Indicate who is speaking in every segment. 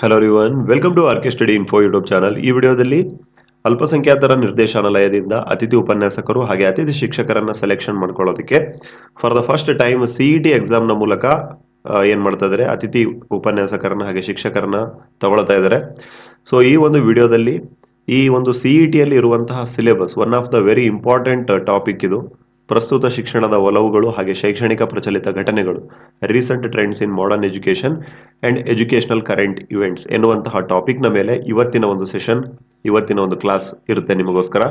Speaker 1: Hello ರಿವನ್ welcome to RK study info YouTube channel ಈ ವಿಡಿಯೋದಲ್ಲಿ ಅಲ್ಪಸಂಖ್ಯಾತರ ನಿರ್ದೇಶನಾಲಯದಿಂದ ಅತಿಥಿ ಉಪನ್ಯಾಸಕರು ಹಾಗೆ ಅತಿಥಿ ಶಿಕ್ಷಕರನ್ನ ಸೆಲೆಕ್ಷನ್ ಮಾಡ್ಕೊಳ್ಳೋದಕ್ಕೆ for the first time C E T ಎಕ್ಸಾಮ್ನ ಮೂಲಕ ಏನು ಮಾಡ್ತಾ ಇದ್ದಾರೆ? ಅತಿಥಿ ಉಪನ್ಯಾಸಕರನ್ನ ಹಾಗೆ ಶಿಕ್ಷಕರನ್ನ ತಗೊಳ್ತಾ ಇದ್ದಾರೆ. ಸೊ ಈ ಒಂದು ವಿಡಿಯೋದಲ್ಲಿ, ಈ ಒಂದು ಸಿ ಇ ಟಿಯಲ್ಲಿ ಇರುವಂತಹ syllabus one of the very important topic ಇದು. ಪ್ರಸ್ತುತ ಶಿಕ್ಷಣದ ಒಲವುಗಳು ಹಾಗೆ ಶೈಕ್ಷಣಿಕ ಪ್ರಚಲಿತ ಘಟನೆಗಳು recent trends in modern education and educational current events ಎನ್ನುವಂತಹ ಟಾಪಿಕ್ನ ಮೇಲೆ ಇವತ್ತಿನ ಒಂದು ಸೆಷನ್ ಇವತ್ತಿನ ಒಂದು ಕ್ಲಾಸ್ ಇರುತ್ತೆ ನಿಮಗೋಸ್ಕರ.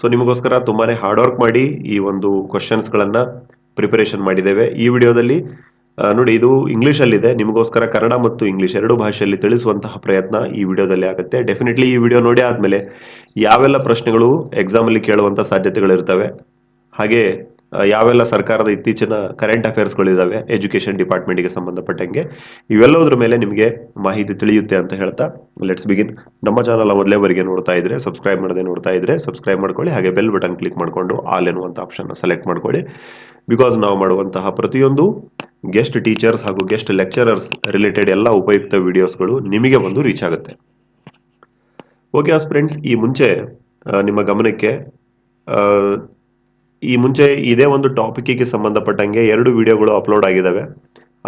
Speaker 1: ಸೊ ನಿಮಗೋಸ್ಕರ ತುಂಬಾ ಹಾರ್ಡ್ ವರ್ಕ್ ಮಾಡಿ ಈ ಒಂದು ಕ್ವಶನ್ಸ್ಗಳನ್ನು ಪ್ರಿಪರೇಷನ್ ಮಾಡಿದ್ದೇವೆ. ಈ ವಿಡಿಯೋದಲ್ಲಿ ನೋಡಿ, ಇದು ಇಂಗ್ಲೀಷಲ್ಲಿದೆ ನಿಮಗೋಸ್ಕರ ಕನ್ನಡ ಮತ್ತು ಇಂಗ್ಲೀಷ್ ಎರಡು ಭಾಷೆಯಲ್ಲಿ ತಿಳಿಸುವಂತಹ ಪ್ರಯತ್ನ ಈ ವಿಡಿಯೋದಲ್ಲಿ ಆಗುತ್ತೆ. ಡೆಫಿನೆಟ್ಲಿ ಈ ವಿಡಿಯೋ ನೋಡಿ ಆದಮೇಲೆ ಯಾವೆಲ್ಲ ಪ್ರಶ್ನೆಗಳು ಎಕ್ಸಾಮಲ್ಲಿ ಕೇಳುವಂಥ ಸಾಧ್ಯತೆಗಳಿರ್ತವೆ, ಹಾಗೆ ಯಾವೆಲ್ಲ ಸರ್ಕಾರದ ಇತ್ತೀಚಿನ ಕರೆಂಟ್ ಅಫೇರ್ಸ್ಗಳಿದ್ದಾವೆ ಎಜುಕೇಷನ್ ಡಿಪಾರ್ಟ್ಮೆಂಟ್ಗೆ ಸಂಬಂಧಪಟ್ಟಂಗೆ ಇವೆಲ್ಲದರ ಮೇಲೆ ನಿಮಗೆ ಮಾಹಿತಿ ತಿಳಿಯುತ್ತೆ ಅಂತ ಹೇಳ್ತಾ ಲೆಟ್ಸ್ ಬಿಗಿನ್ ನಮ್ಮ ಚಾನಲ್ ಮೊದಲೇವರೆಗೆ ನೋಡ್ತಾ ಇದ್ರೆ ಸಬ್ಸ್ಕ್ರೈಬ್ ಮಾಡದೆ ನೋಡ್ತಾ ಇದ್ರೆ ಸಬ್ಸ್ಕ್ರೈಬ್ ಮಾಡ್ಕೊಳ್ಳಿ, ಹಾಗೆ ಬೆಲ್ ಬಟನ್ ಕ್ಲಿಕ್ ಮಾಡಿಕೊಂಡು ಆಲ್ ಎನ್ನುವಂಥ ಆಪ್ಷನ್ ಸೆಲೆಕ್ಟ್ ಮಾಡ್ಕೊಳ್ಳಿ. ಬಿಕಾಸ್ ನಾವು ಮಾಡುವಂತಹ ಪ್ರತಿಯೊಂದು ಗೆಸ್ಟ್ ಟೀಚರ್ಸ್ ಹಾಗೂ ಗೆಸ್ಟ್ ಲೆಕ್ಚರರ್ಸ್ ರಿಲೇಟೆಡ್ ಎಲ್ಲ ಉಪಯುಕ್ತ ವಿಡಿಯೋಸ್ಗಳು ನಿಮಗೆ ಬಂದು ರೀಚ್ ಆಗುತ್ತೆ. ಓಕೆ ಆಸ್ ಫ್ರೆಂಡ್ಸ್ ಈ ಮುಂಚೆ ನಿಮ್ಮ ಗಮನಕ್ಕೆ ಈ ಮುಂಚೆ ಇದೇ ಒಂದು ಟಾಪಿಕ್ಕಿಗೆ ಸಂಬಂಧಪಟ್ಟಂಗೆ ಎರಡು ವಿಡಿಯೋಗಳು ಅಪ್ಲೋಡ್ ಆಗಿದ್ದಾವೆ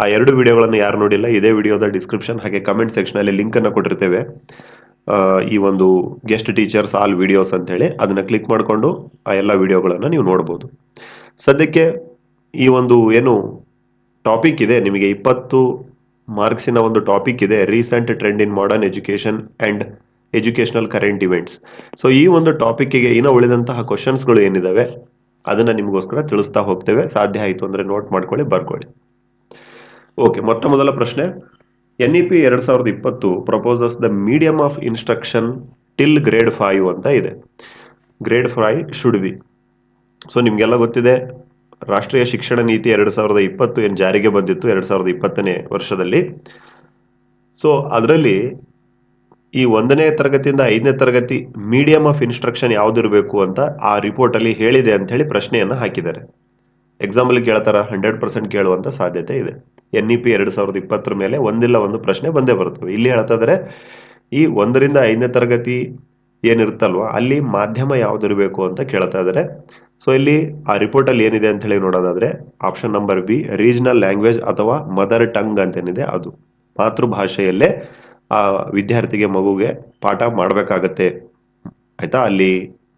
Speaker 1: ಆ ಎರಡು ವಿಡಿಯೋಗಳನ್ನು ಯಾರು ನೋಡಿಲ್ಲ, ಇದೇ ವಿಡಿಯೋದ ಡಿಸ್ಕ್ರಿಪ್ಷನ್ ಹಾಗೆ ಕಮೆಂಟ್ ಸೆಕ್ಷನಲ್ಲಿ ಲಿಂಕನ್ನು ಕೊಟ್ಟಿರ್ತೇವೆ. ಈ ಒಂದು ಗೆಸ್ಟ್ ಟೀಚರ್ಸ್ ಆಲ್ ವಿಡಿಯೋಸ್ ಅಂತೇಳಿ ಅದನ್ನು ಕ್ಲಿಕ್ ಮಾಡಿಕೊಂಡು ಆ ಎಲ್ಲ ವಿಡಿಯೋಗಳನ್ನು ನೀವು ನೋಡ್ಬೋದು. ಸದ್ಯಕ್ಕೆ ಈ ಒಂದು ಏನು ಟಾಪಿಕ್ ಇದೆ, ನಿಮಗೆ ಇಪ್ಪತ್ತು ಮಾರ್ಕ್ಸಿನ ಒಂದು ಟಾಪಿಕ್ ಇದೆ recent trend in modern education and educational current events so ಈ ಒಂದು ಟಾಪಿಕ್ಕಿಗೆ ಇನ್ನೂ ಉಳಿದಂತಹ ಕ್ವಶನ್ಸ್ಗಳು ಏನಿದಾವೆ? ಅದನ್ನು ನಿಮಗೋಸ್ಕರ ತಿಳಿಸ್ತಾ ಹೋಗ್ತೇವೆ. ಸಾಧ್ಯ ಆಯಿತು ಅಂದರೆ ನೋಟ್ ಮಾಡ್ಕೊಳ್ಳಿ, ಬರ್ಕೊಳ್ಳಿ. ಓಕೆ ಮೊತ್ತ ಮೊದಲ ಪ್ರಶ್ನೆ. ಎನ್ ಇ ಪಿ ಎರಡು ಸಾವಿರದ ಇಪ್ಪತ್ತು proposes the medium of instruction till grade five ಅಂತ ಇದೆ. Grade five should be so ನಿಮಗೆಲ್ಲ ಗೊತ್ತಿದೆ, ರಾಷ್ಟ್ರೀಯ ಶಿಕ್ಷಣ ನೀತಿ ಎರಡು ಸಾವಿರದ ಇಪ್ಪತ್ತು ಏನು ಜಾರಿಗೆ ಬಂದಿತ್ತು ಎರಡು ಸಾವಿರದ ಇಪ್ಪತ್ತನೇ ವರ್ಷದಲ್ಲಿ. ಸೊ ಅದರಲ್ಲಿ ಈ ಒಂದನೇ ತರಗತಿಯಿಂದ ಐದನೇ ತರಗತಿ ಮೀಡಿಯಮ್ ಆಫ್ ಇನ್ಸ್ಟ್ರಕ್ಷನ್ ಯಾವ್ದಿರಬೇಕು ಅಂತ ಆ ರಿಪೋರ್ಟಲ್ಲಿ ಹೇಳಿದೆ ಅಂತ ಹೇಳಿ ಪ್ರಶ್ನೆಯನ್ನು ಹಾಕಿದ್ದಾರೆ. ಎಕ್ಸಾಂಪಲ್ ಕೇಳ್ತಾರ ಹಂಡ್ರೆಡ್ ಪರ್ಸೆಂಟ್ ಕೇಳುವಂತ ಸಾಧ್ಯತೆ ಇದೆ. ಎನ್ ಇ ಪಿ ಎರಡು ಸಾವಿರದ ಇಪ್ಪತ್ತರ ಮೇಲೆ ಒಂದಿಲ್ಲ ಒಂದು ಪ್ರಶ್ನೆ ಬಂದೇ ಬರ್ತವೆ ಇಲ್ಲಿ ಹೇಳ್ತಾ ಇದ್ದಾರೆ ಈ ಒಂದರಿಂದ ಐದನೇ ತರಗತಿ ಏನಿರುತ್ತಲ್ವ, ಅಲ್ಲಿ ಮಾಧ್ಯಮ ಯಾವ್ದಿರಬೇಕು ಅಂತ ಕೇಳ್ತಾ ಇದ್ದಾರೆ ಸೊ ಇಲ್ಲಿ ಆ ರಿಪೋರ್ಟಲ್ಲಿ ಏನಿದೆ ಅಂತ ಹೇಳಿ ನೋಡೋದಾದ್ರೆ option number B regional language ಅಥವಾ ಮದರ್ ಟಂಗ್ ಅಂತೇನಿದೆ ಅದು. ಮಾತೃಭಾಷೆಯಲ್ಲೇ ಆ ವಿದ್ಯಾರ್ಥಿಗೆ ಮಗುಗೆ ಪಾಠ ಮಾಡಬೇಕಾಗತ್ತೆ. ಆಯ್ತಾ? ಅಲ್ಲಿ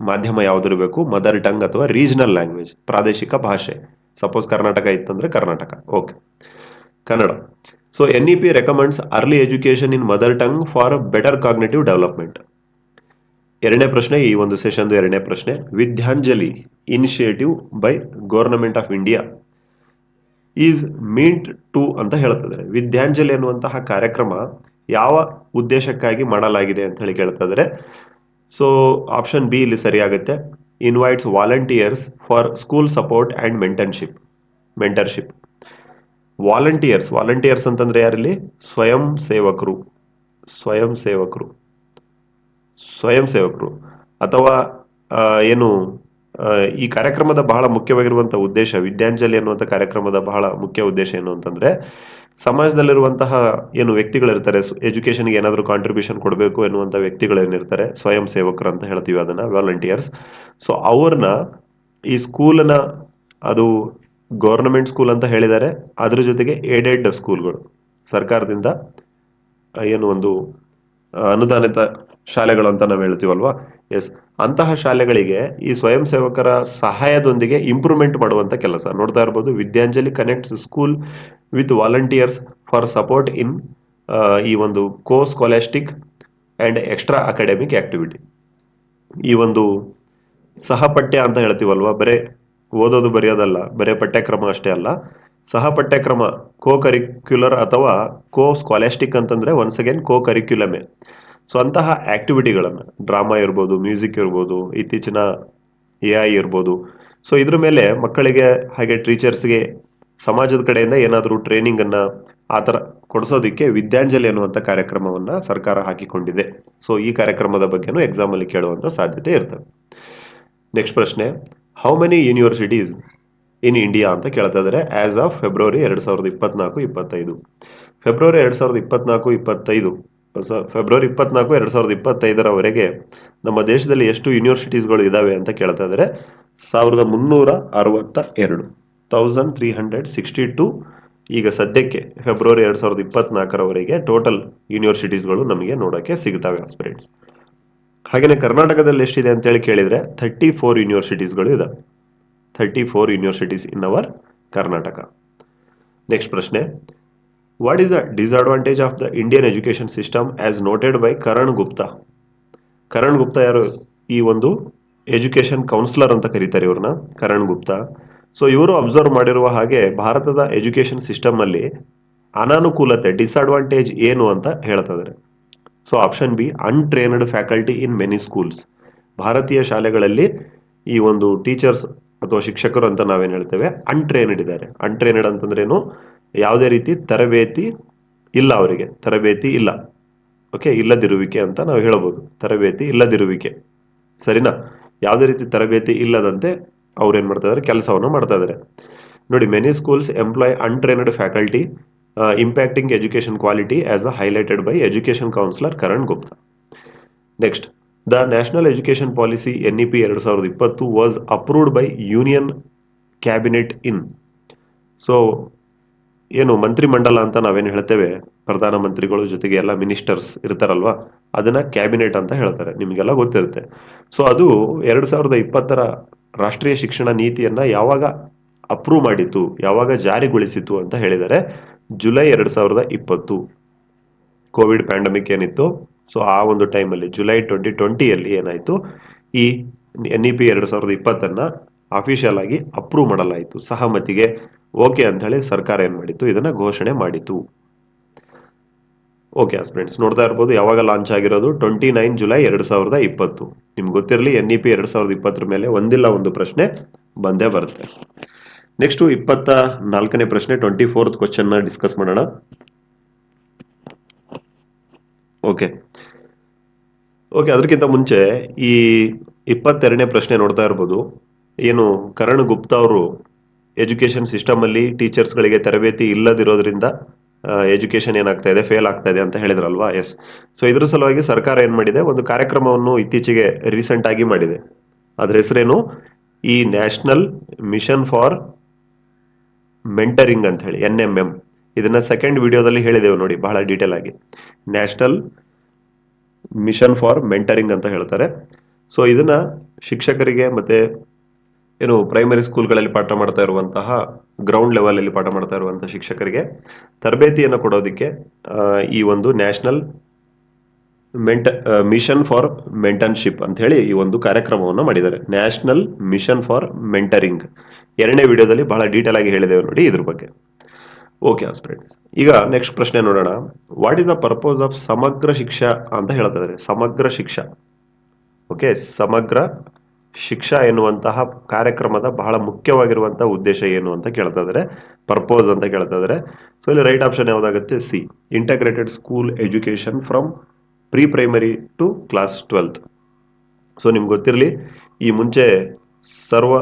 Speaker 1: ಮಾಧ್ಯಮ ಯಾವುದಿರಬೇಕು ಮದರ್ ಟಂಗ್ ಅಥವಾ ರೀಜನಲ್ ಲ್ಯಾಂಗ್ವೇಜ್ ಪ್ರಾದೇಶಿಕ ಭಾಷೆ. ಸಪೋಸ್ ಕರ್ನಾಟಕ ಇತ್ತಂದ್ರೆ Karnataka. Okay Kannada. So N E P recommends early education in mother tongue for better cognitive development ಎರಡನೇ ಪ್ರಶ್ನೆ, ಈ ಒಂದು ಸೆಷನ್ದು ಎರಡನೇ ಪ್ರಶ್ನೆ. Vidyanjali initiative by government of India is meant to ಅಂತ ಹೇಳ್ತಿದ್ದಾರೆ ವಿದ್ಯಾಂಜಲಿ ಅನ್ನುವಂತಹ ಕಾರ್ಯಕ್ರಮ ಯಾವ ಉದ್ದೇಶಕ್ಕಾಗಿ ಮಾಡಲಾಗಿದೆ ಅಂತ ಹೇಳಿ ಕೇಳ್ತಾ ಇದ್ದಾರೆ. ಸೊ ಆಪ್ಷನ್ ಬಿ ಇಲ್ಲಿ ಸರಿಯಾಗುತ್ತೆ invites volunteers for school support and mentorship mentorship volunteers volunteers ಅಂತಂದ್ರೆ ಯಾರಲ್ಲಿ ಸ್ವಯಂ ಸೇವಕರು. ಸ್ವಯಂ ಸೇವಕರು. ಸ್ವಯಂ ಸೇವಕರು. ಅಥವಾ ಏನು ಈ ಕಾರ್ಯಕ್ರಮದ ಬಹಳ ಮುಖ್ಯವಾಗಿರುವಂತಹ ಉದ್ದೇಶ, ವಿದ್ಯಾಂಜಲಿ ಅನ್ನುವಂಥ ಕಾರ್ಯಕ್ರಮದ ಬಹಳ ಮುಖ್ಯ ಉದ್ದೇಶ ಏನು ಅಂತಂದ್ರೆ, ಸಮಾಜದಲ್ಲಿರುವಂತಹ ಏನು ವ್ಯಕ್ತಿಗಳಿರ್ತಾರೆ ಎಜುಕೇಶನ್ಗೆ ಏನಾದರೂ ಕಾಂಟ್ರಿಬ್ಯೂಷನ್ ಕೊಡಬೇಕು ಎನ್ನುವಂಥ ವ್ಯಕ್ತಿಗಳೇನಿರ್ತಾರೆ, ಸ್ವಯಂ ಸೇವಕರು ಅಂತ ಹೇಳ್ತೀವಿ ಅದನ್ನ ವಾಲಂಟಿಯರ್ಸ್ ಸೊ ಅವ್ರನ್ನ ಈ ಸ್ಕೂಲನ್ನ, ಅದು ಗೌರ್ನಮೆಂಟ್ ಸ್ಕೂಲ್ ಅಂತ ಹೇಳಿದ್ದಾರೆ, ಅದ್ರ ಜೊತೆಗೆ ಏಡೆಡ್ ಸ್ಕೂಲ್ಗಳು ಸರ್ಕಾರದಿಂದ ಏನು ಒಂದು ಅನುದಾನಿತ ಶಾಲೆಗಳು ಅಂತ ನಾವು ಹೇಳ್ತೀವಲ್ವಾ? ಎಸ್ ಅಂತಹ ಶಾಲೆಗಳಿಗೆ ಈ ಸ್ವಯಂ ಸೇವಕರ ಸಹಾಯದೊಂದಿಗೆ ಇಂಪ್ರೂವ್ಮೆಂಟ್ ಮಾಡುವಂತ ಕೆಲಸ. ನೋಡ್ತಾ ಇರ್ಬೋದು, Vidyanjali connects school with volunteers for support in ಈ ಒಂದು co scholastic and extra academic activity ಈ ಒಂದು ಸಹಪಠ್ಯ ಅಂತ ಹೇಳ್ತೀವಲ್ವಾ? ಬರೇ ಓದೋದು ಬರೆಯೋದಲ್ಲ, ಬರೇ ಪಠ್ಯಕ್ರಮ ಅಷ್ಟೇ ಅಲ್ಲ. ಸಹ ಪಠ್ಯಕ್ರಮ ಕೋ ಕರಿಕ್ಯುಲರ್ ಅಥವಾ ಕೋ ಸ್ಕಾಲಾಸ್ಟಿಕ್ ಅಂತಂದ್ರೆ once again co curriculum so ಅಂತಹ ಆಕ್ಟಿವಿಟಿಗಳನ್ನು, ಡ್ರಾಮಾ ಇರ್ಬೋದು, ಮ್ಯೂಸಿಕ್ ಇರ್ಬೋದು, ಇತ್ತೀಚಿನ ಎ ಐ ಇರ್ಬೋದು. ಸೊ ಇದ್ರ ಮೇಲೆ ಮಕ್ಕಳಿಗೆ ಹಾಗೆ ಟೀಚರ್ಸ್ಗೆ ಸಮಾಜದ ಕಡೆಯಿಂದ ಏನಾದರೂ ಟ್ರೈನಿಂಗ್ ಅನ್ನ ಆ ಥರ ಕೊಡಿಸೋದಕ್ಕೆ ವಿದ್ಯಾಂಜಲಿ ಅನ್ನುವಂಥ ಕಾರ್ಯಕ್ರಮವನ್ನ ಸರ್ಕಾರ ಹಾಕಿಕೊಂಡಿದೆ. ಸೊ ಈ ಕಾರ್ಯಕ್ರಮದ ಬಗ್ಗೆನೂ ಎಕ್ಸಾಮಲ್ಲಿ ಕೇಳುವಂಥ ಸಾಧ್ಯತೆ ಇರ್ತವೆ ನೆಕ್ಸ್ಟ್ ಪ್ರಶ್ನೆ how many universities in India ಅಂತ ಕೇಳ್ತಾ ಇದ್ದಾರೆ. ಆಸ್ ಆಫ್ ಫೆಬ್ರವರಿ ಎರಡು ಸಾವಿರದ ಇಪ್ಪತ್ನಾಲ್ಕು, ಇಪ್ಪತ್ತೈದು. ಫೆಬ್ರವರಿ ಎರಡು ಸಾವಿರದ ಇಪ್ಪತ್ನಾಲ್ಕು, ಇಪ್ಪತ್ತೈದು ಫೆಬ್ರವರಿ ಇಪ್ಪತ್ನಾಲ್ಕು, ಎರಡು ಸಾವಿರದ ಇಪ್ಪತ್ತೈದರವರೆಗೆ ನಮ್ಮ ದೇಶದಲ್ಲಿ ಎಷ್ಟು ಯೂನಿವರ್ಸಿಟೀಸ್ಗಳು ಇದ್ದಾವೆ ಅಂತ ಕೇಳ್ತಾ ಇದ್ದಾರೆ. ಸಾವಿರದ ಮುನ್ನೂರ ಅರವತ್ತ ಎರಡು thousand three hundred sixty two ಈಗ ಸದ್ಯಕ್ಕೆ ಫೆಬ್ರವರಿ ಎರಡು ಸಾವಿರದ ಇಪ್ಪತ್ನಾಲ್ಕರವರೆಗೆ ಟೋಟಲ್ ಯೂನಿವರ್ಸಿಟೀಸ್ಗಳು ನಮಗೆ ನೋಡೋಕ್ಕೆ ಸಿಗ್ತವೆ ಆಸ್ಪಿರೆಂಟ್ಸ್ ಹಾಗೆಯೇ ಕರ್ನಾಟಕದಲ್ಲಿ ಎಷ್ಟಿದೆ ಅಂತೇಳಿ ಕೇಳಿದರೆ ಥರ್ಟಿ ಫೋರ್ ಯೂನಿವರ್ಸಿಟೀಸ್ಗಳು ಇದೆ. Thirty four universities in our Karnataka. Next ಪ್ರಶ್ನೆ what is the disadvantage of the Indian education system as noted by Karan Gupta Karan Gupta ಯಾರು? ಈ ಒಂದು ಎಜುಕೇಷನ್ ಕೌನ್ಸಿಲರ್ ಅಂತ ಕರೀತಾರೆ ಇವ್ರನ್ನ ಕರಣ್ ಗುಪ್ತಾ ಸೊ ಇವರು ಅಬ್ಸರ್ವ್ ಮಾಡಿರುವ ಹಾಗೆ ಭಾರತದ ಎಜುಕೇಷನ್ ಸಿಸ್ಟಮಲ್ಲಿ ಅನಾನುಕೂಲತೆ ಡಿಸ್ಅಡ್ವಾಂಟೇಜ್ ಏನು ಅಂತ ಹೇಳ್ತಾ ಇದ್ದಾರೆ so option B untrained faculty in many schools ಭಾರತೀಯ ಶಾಲೆಗಳಲ್ಲಿ ಈ ಒಂದು ಟೀಚರ್ಸ್ ಅಥವಾ ಶಿಕ್ಷಕರು ಅಂತ ನಾವೇನು ಹೇಳ್ತೇವೆ? ಅನ್ಟ್ರೈನ್ಡ್ ಇದ್ದಾರೆ. ಅನ್ಟ್ರೈನ್ಡ್ ಅಂತಂದ್ರೇನು ಯಾವುದೇ ರೀತಿ ತರಬೇತಿ ಇಲ್ಲ ಅವರಿಗೆ. ತರಬೇತಿ ಇಲ್ಲ. ಓಕೆ? ಇಲ್ಲದಿರುವಿಕೆ ಅಂತ ನಾವು ಹೇಳಬಹುದು ತರಬೇತಿ ಇಲ್ಲದಿರುವಿಕೆ. ಸರಿನಾ? ಯಾವುದೇ ರೀತಿ ತರಬೇತಿ ಇಲ್ಲದಂತೆ ಅವ್ರು ಏನು ಮಾಡ್ತಾ ಇದ್ದಾರೆ ಕೆಲಸವನ್ನು ಮಾಡ್ತಾ ಇದ್ದಾರೆ ನೋಡಿ many schools employ untrained faculty impacting education quality as a highlighted by education counsellor Karan Gupta next the national education policy N E P ಎರಡು ಸಾವಿರದ ಇಪ್ಪತ್ತು was approved by union cabinet in so ಏನು ಮಂತ್ರಿಮಂಡಲ ಅಂತ ನಾವೇನು ಹೇಳ್ತೇವೆ? ಪ್ರಧಾನಮಂತ್ರಿಗಳು ಜೊತೆಗೆ ಎಲ್ಲ ಮಿನಿಸ್ಟರ್ಸ್ ಇರ್ತಾರಲ್ವಾ? ಅದನ್ನ ಕ್ಯಾಬಿನೆಟ್ ಅಂತ ಹೇಳ್ತಾರೆ. ನಿಮಗೆಲ್ಲ ಗೊತ್ತಿರುತ್ತೆ. ಸೊ ಅದು ಎರಡು ಸಾವಿರದ ಇಪ್ಪತ್ತರ ರಾಷ್ಟ್ರೀಯ ಶಿಕ್ಷಣ ನೀತಿಯನ್ನ ಯಾವಾಗ ಅಪ್ರೂವ್ ಮಾಡಿತು ಯಾವಾಗ ಜಾರಿಗೊಳಿಸಿತು ಅಂತ ಹೇಳಿದರೆ ಜುಲೈ ಎರಡು ಸಾವಿರದ ಇಪ್ಪತ್ತು. ಕೋವಿಡ್ ಪ್ಯಾಂಡಮಿಕ್ ಏನಿತ್ತು, ಸೊ ಆ ಒಂದು ಟೈಮಲ್ಲಿ ಜುಲೈ ಟ್ವೆಂಟಿ ಟ್ವೆಂಟಿಯಲ್ಲಿ ಏನಾಯಿತು, ಈ ಎನ್ ಇ ಪಿ ಎರಡು ಸಾವಿರದ ಇಪ್ಪತ್ತನ್ನು ಅಫಿಷಿಯಲ್ ಆಗಿ ಅಪ್ರೂವ್ ಮಾಡಲಾಯಿತು. ಸಹಮತಿಗೆ ಓಕೆ ಅಂತ ಹೇಳಿ ಸರ್ಕಾರ ಏನು ಮಾಡಿತ್ತು? ಇದನ್ನ ಘೋಷಣೆ ಮಾಡಿತು. ಓಕೆ ಫ್ರೆಂಡ್ಸ್ ನೋಡ್ತಾ ಇರ್ಬೋದು ಯಾವಾಗ ಲಾಂಚ್ ಆಗಿರೋದು? ಟ್ವೆಂಟಿ ನೈನ್ ಜುಲೈ ಎರಡು ಸಾವಿರದ ಇಪ್ಪತ್ತು. ನಿಮ್ಗೆ ಗೊತ್ತಿರಲಿ ಎನ್ ಇ ಪಿ ಎರಡು ಸಾವಿರದ ಇಪ್ಪತ್ತರ ಮೇಲೆ ಒಂದಿಲ್ಲ ಒಂದು ಪ್ರಶ್ನೆ ಬಂದೇ ಬರುತ್ತೆ. ನೆಕ್ಸ್ಟ್ ಇಪ್ಪತ್ತ ನಾಲ್ಕನೇ ಪ್ರಶ್ನೆ ಟ್ವೆಂಟಿ ಫೋರ್ತ್ ಕ್ವಶನ್ ಡಿಸ್ಕಸ್ ಮಾಡೋಣ. ಓಕೆ. ಓಕೆ, ಅದಕ್ಕಿಂತ ಮುಂಚೆ ಈ ಇಪ್ಪತ್ತೆರಡನೇ ಪ್ರಶ್ನೆ ನೋಡ್ತಾ ಇರ್ಬೋದು. ಏನು ಕರಣ್ ಗುಪ್ತಾ ಅವರು ಎಜುಕೇಶನ್ ಸಿಸ್ಟಮ್ ಅಲ್ಲಿ ಟೀಚರ್ಸ್ಗಳಿಗೆ ತರಬೇತಿ ಇಲ್ಲದಿರೋದ್ರಿಂದ ಎಜುಕೇಶನ್ ಏನಾಗ್ತಾ ಇದೆ ಫೇಲ್ ಆಗ್ತಾ ಇದೆ ಅಂತ ಹೇಳಿದ್ರಲ್ವಾ? ಎಸ್ ಸೊ ಇದ್ರ ಸಲುವಾಗಿ ಸರ್ಕಾರ ಏನು ಮಾಡಿದೆ? ಒಂದು ಕಾರ್ಯಕ್ರಮವನ್ನು ಇತ್ತೀಚೆಗೆ ರೀಸೆಂಟ್ ಆಗಿ ಮಾಡಿದೆ. ಅದ್ರ ಹೆಸರೇನು? ಈ ನ್ಯಾಷನಲ್ ಮಿಷನ್ ಫಾರ್ ಮೆಂಟರಿಂಗ್ ಅಂತ ಹೇಳಿ ಎನ್ ಎಂ ಎಂ ಇದನ್ನ ಸೆಕೆಂಡ್ ವಿಡಿಯೋದಲ್ಲಿ ಹೇಳಿದೆವು ನೋಡಿ, ಬಹಳ ಡೀಟೇಲ್ ಆಗಿ. ನ್ಯಾಷನಲ್ ಮಿಷನ್ ಫಾರ್ ಮೆಂಟರಿಂಗ್ ಅಂತ ಹೇಳ್ತಾರೆ. ಸೊ ಇದನ್ನ ಶಿಕ್ಷಕರಿಗೆ ಮತ್ತೆ ಏನು ಪ್ರೈಮರಿ ಸ್ಕೂಲ್ಗಳಲ್ಲಿ ಪಾಠ ಮಾಡ್ತಾ ಇರುವಂತಹ ಗ್ರೌಂಡ್ ಲೆವೆಲಲ್ಲಿ ಪಾಠ ಮಾಡ್ತಾ ಇರುವಂತಹ ಶಿಕ್ಷಕರಿಗೆ ತರಬೇತಿಯನ್ನು ಕೊಡೋದಕ್ಕೆ ಈ ಒಂದು national mentor mission for mentorship ಅಂತ ಹೇಳಿ ಈ ಒಂದು ಕಾರ್ಯಕ್ರಮವನ್ನು ಮಾಡಿದ್ದಾರೆ. ನ್ಯಾಷನಲ್ ಮಿಷನ್ ಫಾರ್ ಮೆಂಟರಿಂಗ್ ಎರಡನೇ ವಿಡಿಯೋದಲ್ಲಿ ಬಹಳ ಡೀಟೇಲ್ ಆಗಿ ಹೇಳಿದ್ದೇವೆ ನೋಡಿ ಇದ್ರ ಬಗ್ಗೆ. ಓಕೆ ಫ್ರೆಂಡ್ಸ್ ಈಗ ನೆಕ್ಸ್ಟ್ ಪ್ರಶ್ನೆ ನೋಡೋಣ. What is the purpose of Samagra Shiksha ಅಂತ ಹೇಳ್ತಾ ಇದ್ದಾರೆ. ಸಮಗ್ರ ಶಿಕ್ಷಾ. ಓಕೆ ಸಮಗ್ರ ಶಿಕ್ಷಾ ಎನ್ನುವಂತಹ ಕಾರ್ಯಕ್ರಮದ ಬಹಳ ಮುಖ್ಯವಾಗಿರುವಂತಹ ಉದ್ದೇಶ ಏನು ಅಂತ ಕೇಳ್ತಾ ಇದ್ದಾರೆ ಪರ್ಪೋಸ್ ಅಂತ ಕೇಳ್ತಾ ಇದ್ದಾರೆ ಸೊ ಇಲ್ಲಿ right option ಯಾವ್ದಾಗುತ್ತೆ? C integrated school education from pre primary to class twelfth so ನಿಮ್ಗೆ ಗೊತ್ತಿರಲಿ, ಈ ಮುಂಚೆ ಸರ್ವ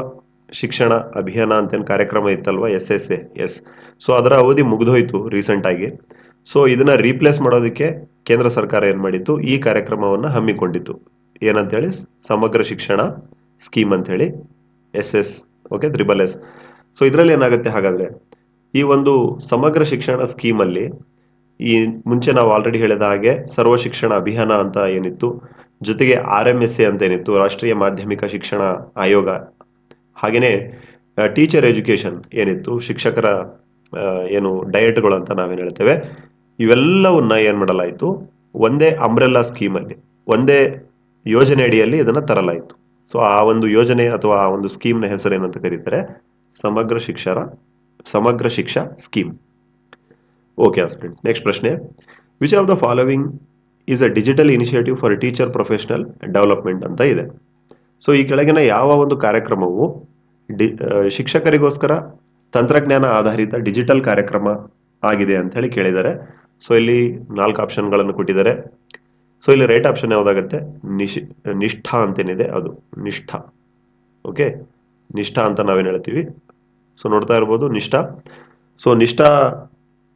Speaker 1: ಶಿಕ್ಷಣ ಅಭಿಯಾನ ಅಂತೇನು ಕಾರ್ಯಕ್ರಮ ಇತ್ತಲ್ವ? S S A yes so ಅದರ ಅವಧಿ ಮುಗಿದೋಯ್ತು ರೀಸೆಂಟ್ ಆಗಿ. ಸೊ ಇದನ್ನ ರೀಪ್ಲೇಸ್ ಮಾಡೋದಕ್ಕೆ ಕೇಂದ್ರ ಸರ್ಕಾರ ಏನು ಮಾಡಿತ್ತು? ಈ ಕಾರ್ಯಕ್ರಮವನ್ನು ಹಮ್ಮಿಕೊಂಡಿತ್ತು. ಏನಂತೇಳಿ? ಸಮಗ್ರ ಶಿಕ್ಷಣ ಸ್ಕೀಮ್ ಅಂತ ಹೇಳಿ S S okay triple S so ಇದರಲ್ಲಿ ಏನಾಗುತ್ತೆ ಹಾಗಾದ್ರೆ, ಈ ಒಂದು ಸಮಗ್ರ ಶಿಕ್ಷಣ ಸ್ಕೀಮ್ ಅಲ್ಲಿ, ಈ ಮುಂಚೆ ನಾವು ಆಲ್ರೆಡಿ ಹೇಳಿದ ಹಾಗೆ ಸರ್ವ ಶಿಕ್ಷಣ ಅಭಿಯಾನ ಅಂತ ಏನಿತ್ತು, ಜೊತೆಗೆ ಆರ್ ಎಂ ಎಸ್ ಎ ಅಂತ ಏನಿತ್ತು, ರಾಷ್ಟ್ರೀಯ ಮಾಧ್ಯಮಿಕ ಶಿಕ್ಷಣ ಆಯೋಗ ಹಾಗೆಯೇ ಟೀಚರ್ ಎಜುಕೇಶನ್ ಏನಿತ್ತು, ಶಿಕ್ಷಕರ ಏನು ಡಯಟ್ಗಳು ಅಂತ ನಾವೇನು ಹೇಳ್ತೇವೆ, ಇವೆಲ್ಲವನ್ನ ಏನ್ ಮಾಡಲಾಯಿತು, ಒಂದೇ ಅಂಬ್ರೆಲ್ಲಾ ಸ್ಕೀಮಲ್ಲಿ ಒಂದೇ ಯೋಜನೆ ಅಡಿಯಲ್ಲಿ ಇದನ್ನ ತರಲಾಯಿತು. ಸೊ ಆ ಒಂದು ಯೋಜನೆ ಅಥವಾ ಆ ಒಂದು ಸ್ಕೀಮ್ನ ಹೆಸರೇನಂತ ಕರೀತಾರೆ? Samagra ಶಿಕ್ಷರ Samagra Shiksha scheme. Okay friends next ಪ್ರಶ್ನೆ. Which of the following is a digital initiative for teacher professional development ಅಂತ ಇದೆ. ಸೊ ಈ ಕೆಳಗಿನ ಯಾವ ಒಂದು ಕಾರ್ಯಕ್ರಮವು ಡಿ ಶಿಕ್ಷಕರಿಗೋಸ್ಕರ ತಂತ್ರಜ್ಞಾನ ಆಧಾರಿತ ಡಿಜಿಟಲ್ ಕಾರ್ಯಕ್ರಮ ಆಗಿದೆ ಅಂತ ಹೇಳಿ ಕೇಳಿದ್ದಾರೆ. ಸೊ ಇಲ್ಲಿ ನಾಲ್ಕು ಆಪ್ಷನ್ಗಳನ್ನು ಕೊಟ್ಟಿದ್ದಾರೆ. ಸೊ ಇಲ್ಲಿ ರೈಟ್ ಆಪ್ಷನ್ ಯಾವುದಾಗುತ್ತೆ? ನಿಶ್, ನಿಷ್ಠಾ ಅಂತೇನಿದೆ, ಅದು ನಿಷ್ಠಾ. ಓಕೆ ನಿಷ್ಠಾ ಅಂತ ನಾವೇನು ಹೇಳ್ತೀವಿ? ಸೊ ನೋಡ್ತಾ ಇರ್ಬೋದು, Nishtha. So Nishtha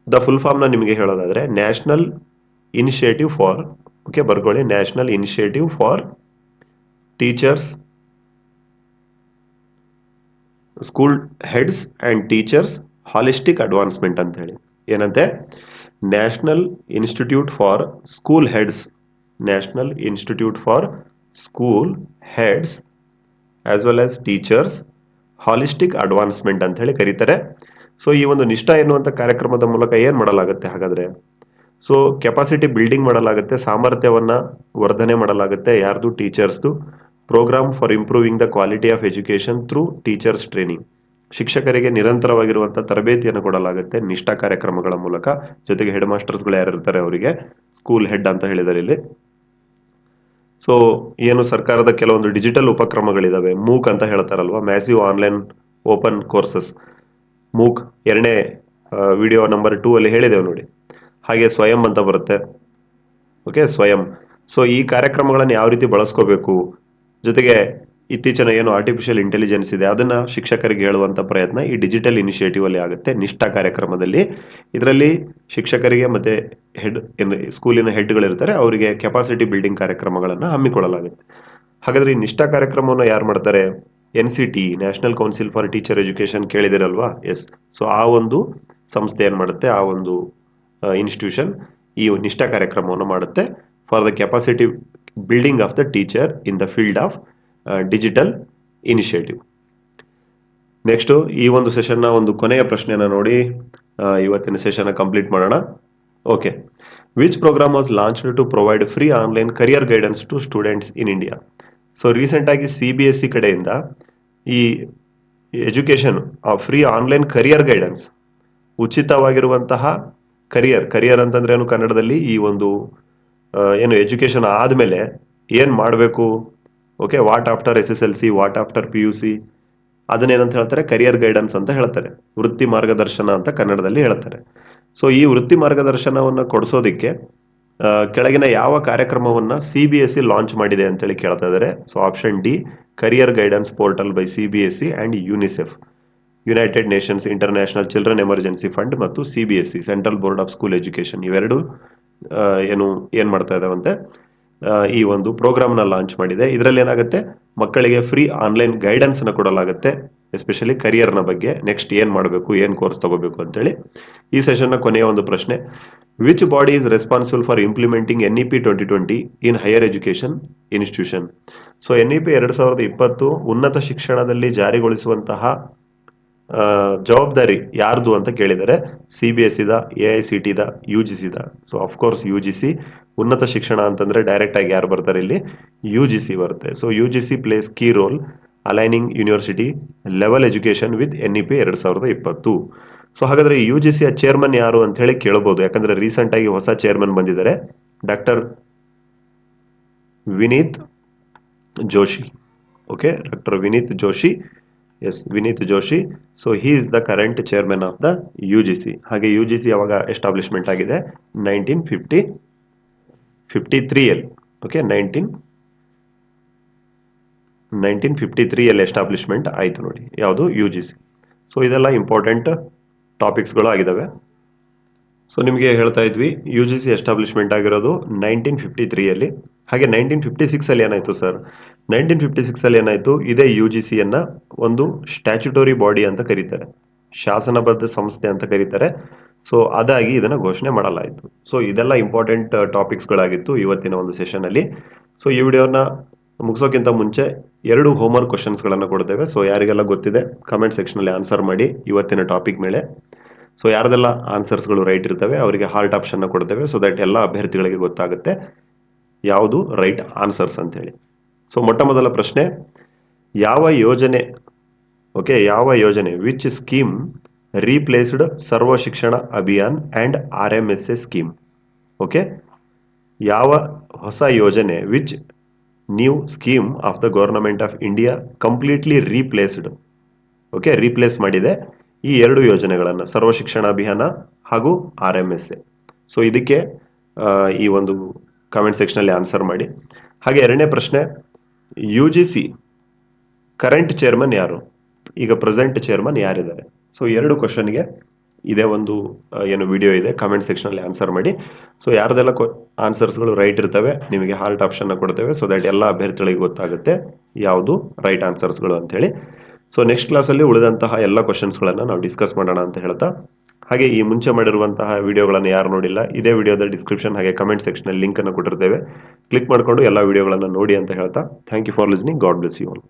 Speaker 1: the full ಫಾರ್ಮ್ನ ನಿಮಗೆ ಹೇಳೋದಾದ್ರೆ ನ್ಯಾಷನಲ್ ಇನಿಷಿಯೇಟಿವ್ ಫಾರ್ ಓಕೆ ಬರ್ಕೊಳ್ಳಿ. National initiative for teachers school heads and teachers holistic advancement ಅಂತ ಹೇಳಿ. ಏನಂತೆ? National institute for school heads national institute for school heads as well as teachers holistic advancement ಅಂತ ಹೇಳಿ ಕರೀತಾರೆ. ಸೊ ಈ ಒಂದು ನಿಷ್ಠ ಎನ್ನುವಂಥ ಕಾರ್ಯಕ್ರಮದ ಮೂಲಕ ಏನು ಮಾಡಲಾಗುತ್ತೆ ಹಾಗಾದರೆ? ಸೊ ಕೆಪಾಸಿಟಿ ಬಿಲ್ಡಿಂಗ್ ಮಾಡಲಾಗುತ್ತೆ, ಸಾಮರ್ಥ್ಯವನ್ನು ವರ್ಧನೆ ಮಾಡಲಾಗುತ್ತೆ, ಯಾರ್ದು? ಟೀಚರ್ಸ್ದು program for improving the quality of education through teachers training ಶಿಕ್ಷಕರಿಗೆ ನಿರಂತರವಾಗಿರುವಂಥ ತರಬೇತಿಯನ್ನು ಕೊಡಲಾಗುತ್ತೆ ನಿಷ್ಠಾ ಕಾರ್ಯಕ್ರಮಗಳ ಮೂಲಕ. ಜೊತೆಗೆ ಹೆಡ್ ಮಾಸ್ಟರ್ಸ್ಗಳು ಯಾರು ಇರ್ತಾರೆ ಅವರಿಗೆ? ಸ್ಕೂಲ್ ಹೆಡ್ ಅಂತ ಹೇಳಿದ್ದಾರೆ ಇಲ್ಲಿ. ಸೊ ಏನು ಸರ್ಕಾರದ ಕೆಲವೊಂದು ಡಿಜಿಟಲ್ ಉಪಕ್ರಮಗಳಿದಾವೆ. ಮೂಕ್ ಅಂತ ಹೇಳ್ತಾರಲ್ವ? Massive online open courses MOOC ಎರಡನೇ ವಿಡಿಯೋ ನಂಬರ್ ಟೂ ಅಲ್ಲಿ ಹೇಳಿದೆವು ನೋಡಿ. ಹಾಗೆ ಸ್ವಯಂ ಅಂತ ಬರುತ್ತೆ. ಓಕೆ ಸ್ವಯಂ. ಸೊ ಈ ಕಾರ್ಯಕ್ರಮಗಳನ್ನು ಯಾವ ರೀತಿ ಬಳಸ್ಕೋಬೇಕು? ಜೊತೆಗೆ ಇತ್ತೀಚಿನ ಏನು ಆರ್ಟಿಫಿಷಿಯಲ್ ಇಂಟೆಲಿಜೆನ್ಸ್ ಇದೆ, ಅದನ್ನ ಶಿಕ್ಷಕರಿಗೆ ಹೇಳುವಂತ ಪ್ರಯತ್ನ ಈ ಡಿಜಿಟಲ್ ಇನಿಷಿಯೇಟಿವ್ ಅಲ್ಲಿ ಆಗುತ್ತೆ. ನಿಷ್ಠಾ ಕಾರ್ಯಕ್ರಮದಲ್ಲಿ ಇದರಲ್ಲಿ ಶಿಕ್ಷಕರಿಗೆ ಮತ್ತೆ ಹೆಡ್ ಸ್ಕೂಲಿನ ಹೆಡ್ಗಳಿರ್ತಾರೆ ಅವರಿಗೆ ಕೆಪಾಸಿಟಿ ಬಿಲ್ಡಿಂಗ್ ಕಾರ್ಯಕ್ರಮಗಳನ್ನು ಹಮ್ಮಿಕೊಳ್ಳಲಾಗುತ್ತೆ. ಹಾಗಾದ್ರೆ ಈ ನಿಷ್ಠಾ ಕಾರ್ಯಕ್ರಮವನ್ನು ಯಾರು ಮಾಡ್ತಾರೆ? N C T national council for teacher education ಕೇಳಿದಿರಲ್ವಾ? Yes so ಆ ಒಂದು ಸಂಸ್ಥೆ ಏನು ಮಾಡುತ್ತೆ? ಆ ಒಂದು ಇನ್ಸ್ಟಿಟ್ಯೂಷನ್ ಈ ನಿಷ್ಠಾ ಕಾರ್ಯಕ್ರಮವನ್ನು ಮಾಡುತ್ತೆ. For the capacity building of the teacher in the field of digital initiative next ಈ ಒಂದು ಸೆಷನ್ನ ಒಂದು ಕೊನೆಯ ಪ್ರಶ್ನೆಯನ್ನು ನೋಡಿ ಇವತ್ತಿನ ಸೆಷನ್ನ ಕಂಪ್ಲೀಟ್ ಮಾಡೋಣ. Okay which program was launched to provide free online career guidance to students in India so ರೀಸೆಂಟಾಗಿ ಸಿ ಬಿ ಎಸ್ ಸಿ ಕಡೆಯಿಂದ ಈ education free online career guidance ಉಚಿತವಾಗಿರುವಂತಹ career career ಅಂತಂದ್ರೆ ಏನು ಕನ್ನಡದಲ್ಲಿ? ಈ ಒಂದು ಆ, ಏನು ಎಜುಕೇಷನ್ ಆದಮೇಲೆ ಏನು ಮಾಡಬೇಕು? Okay what after S S L C what after P U C ಅದನ್ನೇನಂತ ಹೇಳ್ತಾರೆ? ಕರಿಯರ್ ಗೈಡೆನ್ಸ್ ಅಂತ ಹೇಳ್ತಾರೆ. ವೃತ್ತಿ ಮಾರ್ಗದರ್ಶನ ಅಂತ ಕನ್ನಡದಲ್ಲಿ ಹೇಳ್ತಾರೆ. ಸೊ ಈ ವೃತ್ತಿ ಮಾರ್ಗದರ್ಶನವನ್ನು ಕೊಡಿಸೋದಕ್ಕೆ ಕೆಳಗಿನ ಯಾವ ಕಾರ್ಯಕ್ರಮವನ್ನು C B S C launch ಮಾಡಿದೆ ಅಂತೇಳಿ ಕೇಳ್ತಾ ಇದ್ದಾರೆ so option D career guidance portal by C B S C and UNICEF united nations international children emergency fund ಮತ್ತು C B S C central board of school education ಇವೆರಡು ಏನು ಏನು ಮಾಡ್ತಾ ಇದಾವಂತೆ? ಆ, ಈ ಒಂದು ಪ್ರೋಗ್ರಾಮ್ನ ಲಾಂಚ್ ಮಾಡಿದೆ. ಇದರಲ್ಲಿ ಏನಾಗುತ್ತೆ? ಮಕ್ಕಳಿಗೆ ಫ್ರೀ ಆನ್ಲೈನ್ ಗೈಡೆನ್ಸ್ನ ಕೊಡಲಾಗುತ್ತೆ. ಎಸ್ಪೆಷಲಿ ಕರಿಯರ್ನ ಬಗ್ಗೆ. ನೆಕ್ಸ್ಟ್ ಏನು ಮಾಡಬೇಕು? ಏನು ಕೋರ್ಸ್ ತಗೋಬೇಕು ಅಂತೇಳಿ. ಈ ಸೆಷನ್ನ ಕೊನೆಯ ಒಂದು ಪ್ರಶ್ನೆ. Which body is responsible for implementing N E P twenty twenty in higher education institution so N E P ಎರಡು ಸಾವಿರದ ಇಪ್ಪತ್ತು ಉನ್ನತ ಶಿಕ್ಷಣದಲ್ಲಿ ಜಾರಿಗೊಳಿಸುವಂತಹ ಜವಾಬ್ದಾರಿ ಯಾರ್ದು ಅಂತ ಕೇಳಿದರೆ ಸಿ ಬಿ ಎಸ್ ಇದ ಎ ಐ ಸಿ ಟಿದ U G ಸಿದ so of course U G C ಉನ್ನತ ಶಿಕ್ಷಣ ಅಂತಂದ್ರೆ ಡೈರೆಕ್ಟ್ ಆಗಿ ಯಾರು ಬರ್ತಾರೆ ಇಲ್ಲಿ? ಯು ಜಿ ಸಿ ಬರುತ್ತೆ. So U G C plays key role aligning university level education with N E P ಎರಡು ಸಾವಿರದ ಇಪ್ಪತ್ತು. ಸೊ ಹಾಗಾದ್ರೆ ಯು ಜಿ ಸಿಯ ಚೇರ್ಮನ್ ಯಾರು ಅಂತ ಹೇಳಿ ಕೇಳಬಹುದು ಯಾಕಂದ್ರೆ ರೀಸೆಂಟ್ ಆಗಿ ಹೊಸ ಚೇರ್ಮನ್ ಬಂದಿದ್ದಾರೆ. Doctor Vineet Joshi. Okay doctor Vineet Joshi. Yes Vineet Joshi so he is the current chairman of the U G C ಹಾಗೆ ಯು ಜಿ ಸಿ ಯಾವಾಗ ಎಸ್ಟಾಬ್ಲಿಷ್ಮೆಂಟ್ ಆಗಿದೆ? ನೈನ್ಟೀನ್ ಫಿಫ್ಟಿ ಫಿಫ್ಟಿ ತ್ರೀಯಲ್ಲಿ ಓಕೆ ನೈನ್ಟೀನ್ ನೈನ್ಟೀನ್ ಫಿಫ್ಟಿ ತ್ರೀಯಲ್ಲಿ establishment ಆಯಿತು ನೋಡಿ. ಯಾವುದು? U G C so ಇದೆಲ್ಲ important ಟಾಪಿಕ್ಸ್ಗಳು ಆಗಿದ್ದಾವೆ ಸೊ ನಿಮಗೆ ಹೇಳ್ತಾ ಇದ್ವಿ ಯು ಜಿ ಸಿ ಎಸ್ಟಾಬ್ಲಿಷ್ಮೆಂಟ್ ಆಗಿರೋದು ನೈನ್ಟೀನ್ ಫಿಫ್ಟಿ ತ್ರೀಯಲ್ಲಿ ಹಾಗೆ ನೈನ್ಟೀನ್ ಫಿಫ್ಟಿ ಸಿಕ್ಸಲ್ಲಿ ಏನಾಯಿತು ಸರ್ ನೈನ್ಟೀನ್ ಫಿಫ್ಟಿ ಸಿಕ್ಸಲ್ಲಿ ಏನಾಯಿತು? ಇದೇ ಯು ಜಿ ಸಿಯನ್ನು ಒಂದು ಸ್ಟ್ಯಾಚ್ಯುಟೋರಿ ಬಾಡಿ ಅಂತ ಕರೀತಾರೆ. ಶಾಸನಬದ್ಧ ಸಂಸ್ಥೆ ಅಂತ ಕರೀತಾರೆ. ಸೊ ಅದಾಗಿ ಇದನ್ನು ಘೋಷಣೆ ಮಾಡಲಾಯಿತು. ಸೊ ಇದೆಲ್ಲ ಇಂಪಾರ್ಟೆಂಟ್ ಟಾಪಿಕ್ಸ್ಗಳಾಗಿತ್ತು ಇವತ್ತಿನ ಒಂದು ಸೆಷನಲ್ಲಿ ಸೊ ಈ ವಿಡಿಯೋನ ಮುಗಿಸೋಕ್ಕಿಂತ ಮುಂಚೆ ಎರಡು ಹೋಮ್ವರ್ಕ್ ಕ್ವಶನ್ಸ್ಗಳನ್ನು ಕೊಡ್ತೇವೆ. ಸೊ ಯಾರಿಗೆಲ್ಲ ಗೊತ್ತಿದೆ ಕಮೆಂಟ್ ಸೆಕ್ಷನಲ್ಲಿ ಆನ್ಸರ್ ಮಾಡಿ ಇವತ್ತಿನ ಟಾಪಿಕ್ ಮೇಲೆ. ಸೊ ಯಾರ್ದೆಲ್ಲ ಆನ್ಸರ್ಸ್ಗಳು ರೈಟ್ ಇರ್ತವೆ, ಅವರಿಗೆ ಹಾರ್ಟ್ ಆಪ್ಷನ್ನ ಕೊಡ್ತೇವೆ. ಸೊ ದಟ್ ಎಲ್ಲ ಅಭ್ಯರ್ಥಿಗಳಿಗೆ ಗೊತ್ತಾಗುತ್ತೆ. ಯಾವುದು ರೈಟ್ ಆನ್ಸರ್ಸ್ ಅಂತೇಳಿ ಸೊ ಮೊಟ್ಟ ಮೊದಲ ಪ್ರಶ್ನೆ, ಯಾವ ಯೋಜನೆ ಓಕೆ ಯಾವ ಯೋಜನೆ which scheme replaced Sarva Shikshana Abhiyan and R M S A scheme okay ಯಾವ ಹೊಸ ಯೋಜನೆ which new scheme of the government of India completely replaced okay replace ಮಾಡಿದೆ? ಈ ಎರಡು ಯೋಜನೆಗಳನ್ನು, ಸರ್ವ ಶಿಕ್ಷಣ ಅಭಿಯಾನ ಹಾಗೂ R M S A so ಇದಕ್ಕೆ ಈ ಒಂದು ಕಾಮೆಂಟ್ ಸೆಕ್ಷನಲ್ಲಿ ಆನ್ಸರ್ ಮಾಡಿ. ಹಾಗೆ ಎರಡನೇ ಪ್ರಶ್ನೆ U G C current chairman ಯಾರು? ಈಗ ಪ್ರೆಸೆಂಟ್ ಚೇರ್ಮನ್ ಯಾರಿದ್ದಾರೆ? ಸೊ ಎರಡು ಕ್ವಶನ್ಗೆ ಇದೇ ಒಂದು ಏನು ವಿಡಿಯೋ ಇದೆ ಕಮೆಂಟ್ ಸೆಕ್ಷನಲ್ಲಿ ಆನ್ಸರ್ ಮಾಡಿ. ಸೊ ಯಾರ್ದೆಲ್ಲ ಆನ್ಸರ್ಸ್ಗಳು ರೈಟ್ ಇರ್ತವೆ, ನಿಮಗೆ ಹಾರ್ಟ್ ಆಪ್ಷನ್ನ ಕೊಡ್ತೇವೆ. ಸೊ ದಟ್ ಎಲ್ಲ ಅಭ್ಯರ್ಥಿಗಳಿಗೆ ಗೊತ್ತಾಗುತ್ತೆ, ಯಾವುದು ರೈಟ್ ಆನ್ಸರ್ಸ್ಗಳು ಅಂತೇಳಿ. ಸೊ ನೆಕ್ಸ್ಟ್ ಕ್ಲಾಸಲ್ಲಿ ಉಳಿದಂತಹ ಎಲ್ಲ ಕ್ವಶನ್ಸ್ಗಳನ್ನು ನಾವು ಡಿಸ್ಕಸ್ ಮಾಡೋಣ ಅಂತ ಹೇಳ್ತಾ ಹಾಗೆ ಈ ಮುಂಚೆ ಮಾಡಿರುವಂತಹ ವಿಡಿಯೋಗಳನ್ನು ಯಾರು ನೋಡಿಲ್ಲ, ಇದೇ ವಿಡಿಯೋದ ಡಿಸ್ಕ್ರಿಪ್ಷನ್ ಹಾಗೆ ಕಮೆಂಟ್ ಲಿಂಕ್ ಲಿಂಕನ್ನು ಕೊಟ್ಟಿರ್ತೇವೆ. ಕ್ಲಿಕ್ ಮಾಡಿಕೊಂಡು ಎಲ್ಲ ವಿಡಿಯೋಗಳನ್ನು ನೋಡಿ ಅಂತ ಹೇಳ್ತಾ thank you for listening God bless you all